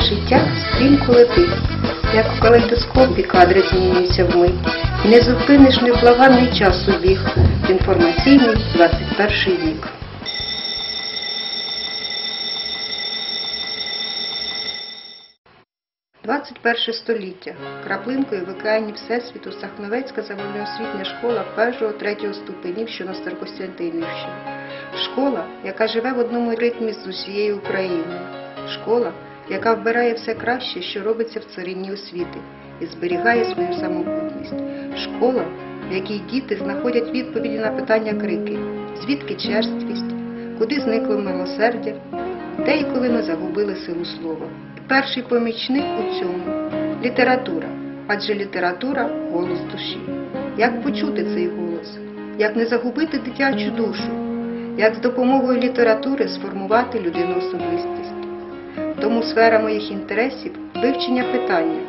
Життя стрімко летить, як в калейдоскопі кадри змінюються вмить. І не зупиниш невблаганний час у біг в інформаційний 21 вік. «21 століття. Краплинкою в океані Всесвіту Сахновецька загальноосвітня школа 1-3 ступенів, що на Старокостянтинівщині. Школа, яка живе в одному ритмі з усією Україною. Школа, яка вбирає все краще, що робиться в царині освіти, і зберігає свою самобутність. Школа, в якій діти знаходять відповіді на питання крики, звідки черствість, куди зникло милосердя, де і коли ми загубили силу слова. Перший помічник у цьому література, адже література голос душі. Як почути цей голос? Як не загубити дитячу душу? Як з допомогою літератури сформувати людину особистість? Тому сфера моїх інтересів вивчення питання,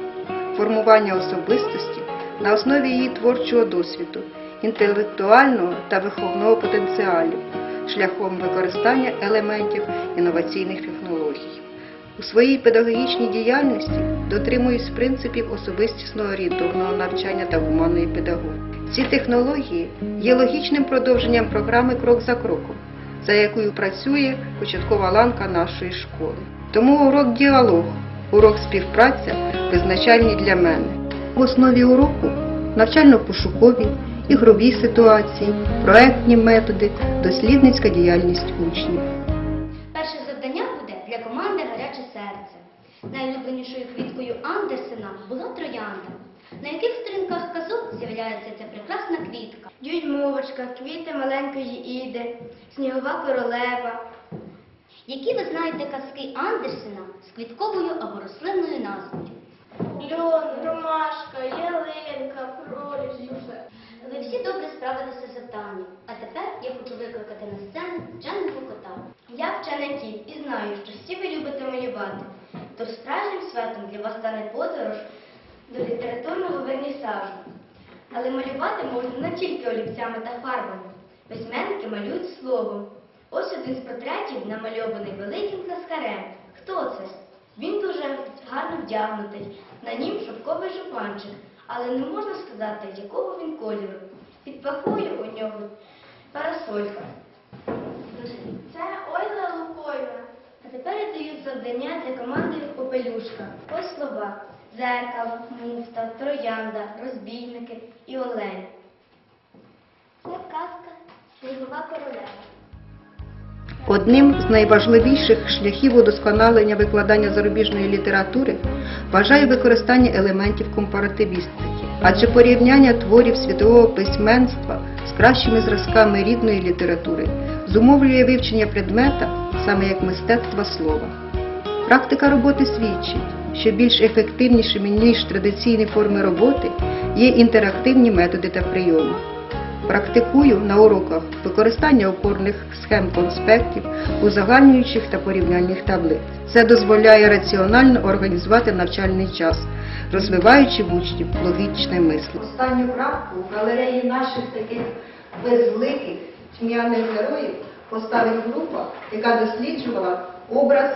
формування особистості на основі її творчого досвіду, інтелектуального та виховного потенціалів, шляхом використання елементів інноваційних технологій. У своїй педагогічній діяльності дотримуюсь принципів особистісного орієнтовного навчання та гуманної педагогіки. Ці технології є логічним продовженням програми Крок за кроком, за якою працює початкова ланка нашої школи. Тому урок діалог, урок співпраця визначальні для мене. В основі уроку навчально-пошукові, ігрові ситуації, проектні методи, дослідницька діяльність учнів. Перше завдання буде для команди Гаряче серце. Найулюбленішою квіткою Андерсена була троянда. На яких з'являється ця прекрасна квітка? Дюймовочка, квіти маленької іди, снігова королева. Які ви знаєте казки Андерсена з квітковою або рослинною назвою? Льон, ромашка, ялинка, проліс. Ви всі добре справилися з завданням. А тепер я хочу викликати на сцену вченого кота. Я вчений кіт і знаю, що всі ви любите малювати. То справжнім святом для вас стане подорож до літературного вернісажу. Але малювати можна не тільки олівцями та фарбами. Письменники малюють словом. Ось один з портретів намальований великим каскарем. Хто це? Він дуже гарно вдягнутий. На нім шовковий жупанчик, але не можна сказати, якого він кольору. Під пахою у нього парасолька. Це Ольга Лукойна. А тепер я даю завдання для команди Попелюшка. Ось слова. Зеркало, муфта, троянда, розбійники і олень. Це казка Снігова королева. Одним з найважливіших шляхів удосконалення викладання зарубіжної літератури вважаю використання елементів компаративістики, адже порівняння творів світового письменства з кращими зразками рідної літератури зумовлює вивчення предмета саме як мистецтва слова. Практика роботи свідчить, що більш ефективнішими, ніж традиційні форми роботи, є інтерактивні методи та прийоми. Практикую на уроках використання опорних схем конспектів, узагальнюючих та порівняльних таблиць. Це дозволяє раціонально організувати навчальний час, розвиваючи в учнів логічне мислення. Останню крапку в галереї наших таких безликих тьмяних героїв поставить група, яка досліджувала образ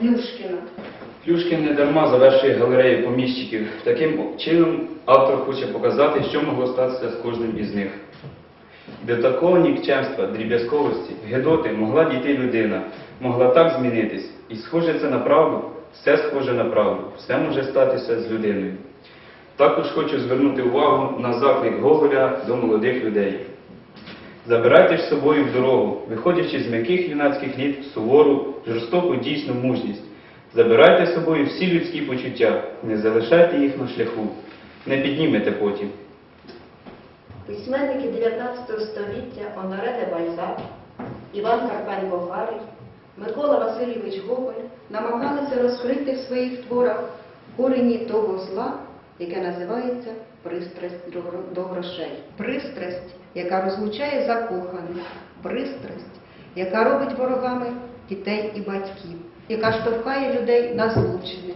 Плюшкіна. Плюшкін не дарма завершує галерею поміщиків. Таким чином автор хоче показати, що могло статися з кожним із них. До такого нікчемства, дріб'язковості, гедоти могла дійти людина, могла так змінитись. І схоже це на правду, все схоже на правду, все може статися з людиною. Також хочу звернути увагу на заклик Гоголя до молодих людей. Забирайте ж собою в дорогу, виходячи з м'яких юнацьких літ сувору, жорстоку дійсну мужність. Забирайте з собою всі людські почуття, не залишайте їх на шляху, не піднімете потім. Письменники 19 століття Оноре де Бальзак, Іван Карпенко Гарий, Микола Васильович Гоголь намагалися розкрити в своїх творах корені того зла, яке називається пристрасть до грошей. Пристрасть, яка розлучає закоханих, пристрасть, яка робить ворогами дітей і батьків, яка штовхає людей на злочини,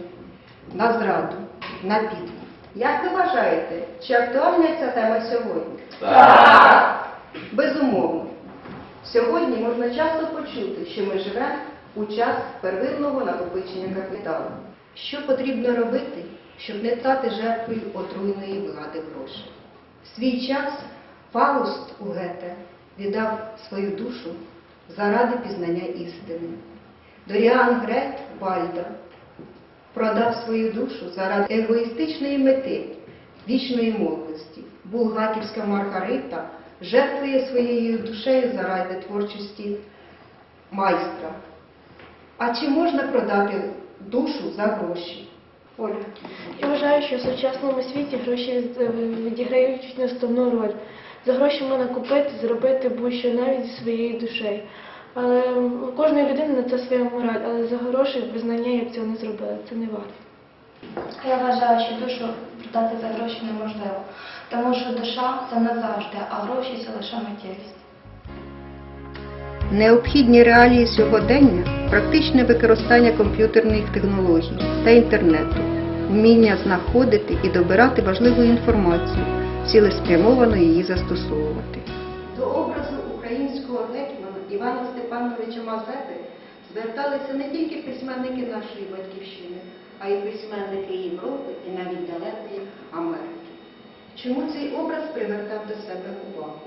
на зраду, на підкуп. Як ви вважаєте, чи актуальна ця тема сьогодні? Так! Безумовно. Сьогодні можна часто почути, що ми живемо у час первинного накопичення капіталу. Що потрібно робити, щоб не стати жертвою отруйної влади грошей? В свій час Фауст у Гете віддав свою душу заради пізнання істини. Доріан Грет Вальда продав свою душу заради егоїстичної мети, вічної молодості. Булгаківська Маргарита жертвує своєю душею заради творчості майстра. А чи можна продати душу за гроші? Оля. Я вважаю, що в сучасному світі гроші е, відіграють неосновну роль. За гроші можна купити, зробити будь-що навіть зі своєю душею. Але у кожної людини на це своя мораль, але за гроші визнання я б цього не зробила. Це не варто. Я вважаю, що душу продати за гроші неможливо, тому що душа це назавжди, а гроші це лише матерість. Необхідні реалії сьогодення практичне використання комп'ютерних технологій та інтернету, вміння знаходити і добирати важливу інформацію, цілеспрямовано її застосовувати. До образу українського гетьмана Івана Степановича Мазепи зверталися не тільки письменники нашої батьківщини, а й письменники Європи і навіть далекої Америки. Чому цей образ привертав до себе увагу?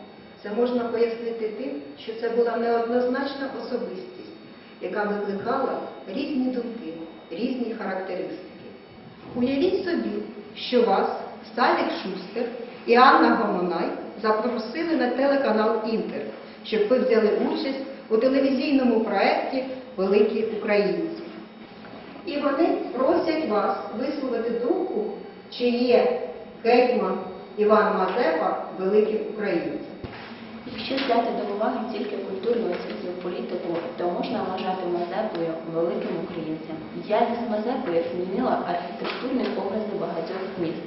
Це можна пояснити тим, що це була неоднозначна особистість, яка викликала різні думки, різні характеристики. Уявіть собі, що вас Салік Шустер і Анна Гомонай запросили на телеканал Інтер, щоб ви взяли участь у телевізійному проєкті Великі українці. І вони просять вас висловити думку, чи є гетьман Іван Мазепа великим українцем. Якщо взяти до уваги тільки культурну освітню політику, то можна вважати Мазепою великим українцем. Діяльність Мазепи змінила архітектурні образи багатьох міст,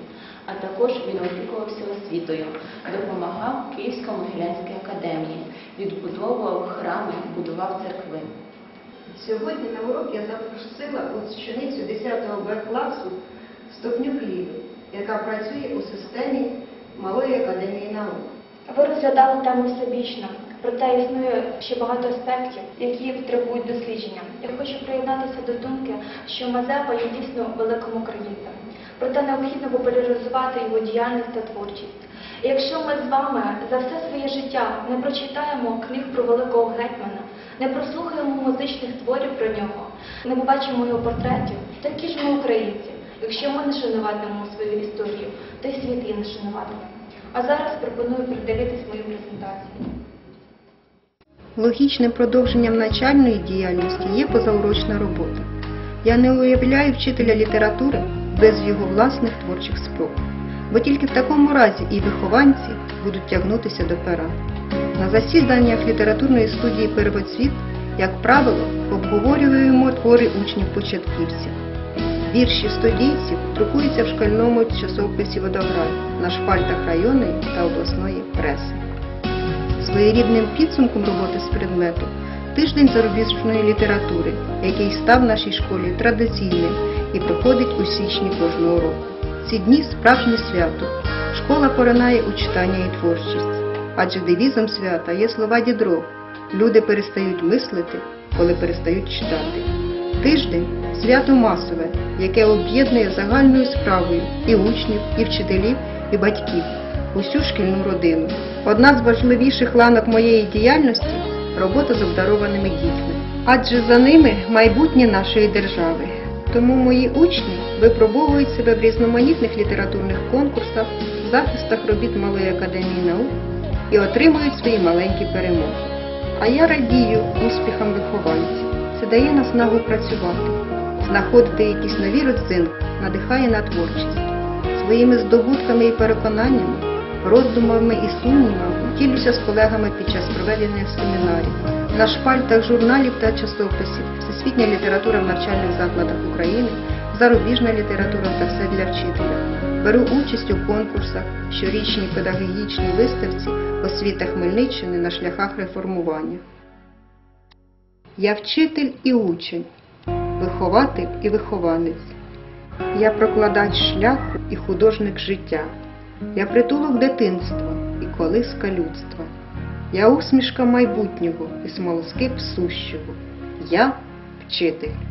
а також він опікувався освітою, допомагав Київсько-Могилянській академії, відбудовував храми, будував церкви. Сьогодні на урок я запросила ученицю 10 Б класу Стопнюк Ліву, яка працює у системі Малої академії наук. Ви розглядали тему всебічно, проте існує ще багато аспектів, які потребують дослідження. Я хочу приєднатися до думки, що Мазепа є дійсно великим українцем. Проте необхідно популяризувати його діяльність та творчість. Якщо ми з вами за все своє життя не прочитаємо книг про великого гетьмана, не прослухаємо музичних творів про нього, не побачимо його портретів, такі ж ми українці. Якщо ми не шануватимемо свою історію, то й світ її не шануватиме. А зараз пропоную передивитись мою презентацію. Логічним продовженням навчальної діяльності є позаурочна робота. Я не уявляю вчителя літератури без його власних творчих спроб, бо тільки в такому разі і вихованці будуть тягнутися до пера. На засіданнях літературної студії Первоцвіт, як правило, обговорюємо твори учнів-початківців. Вірші студійців друкуються в шкільному часописі Водограй на шпальтах районної та обласної преси. Своєрідним підсумком роботи з предмету тиждень зарубіжної літератури, який став в нашій школі традиційним і проходить у січні кожного року. Ці дні справжнє свято. Школа поринає у читання і творчість, адже девізом свята є слова дідров. Люди перестають мислити, коли перестають читати. Тиждень свято масове, яке об'єднує загальною справою і учнів, і вчителів, і батьків, усю шкільну родину. Одна з важливіших ланок моєї діяльності робота з обдарованими дітьми. Адже за ними майбутнє нашої держави. Тому мої учні випробовують себе в різноманітних літературних конкурсах, захистах робіт Малої академії наук і отримують свої маленькі перемоги. А я радію успіхам вихованців. Це дає наснагу працювати, знаходити якісь нові родзинки, надихає на творчість. Своїми здобутками і переконаннями, роздумами і сумнівами ділюся з колегами під час проведення семінарів, на шпальтах журналів та часописів, всесвітня література в навчальних закладах України, зарубіжна література та все для вчителя. Беру участь у конкурсах, щорічній педагогічній виставці освіта Хмельниччини на шляхах реформування. Я вчитель і учень, вихователь і вихованець. Я прокладач шляху і художник життя. Я притулок дитинства і колиска людства. Я усмішка майбутнього і смолоскип сущого. Я вчитель.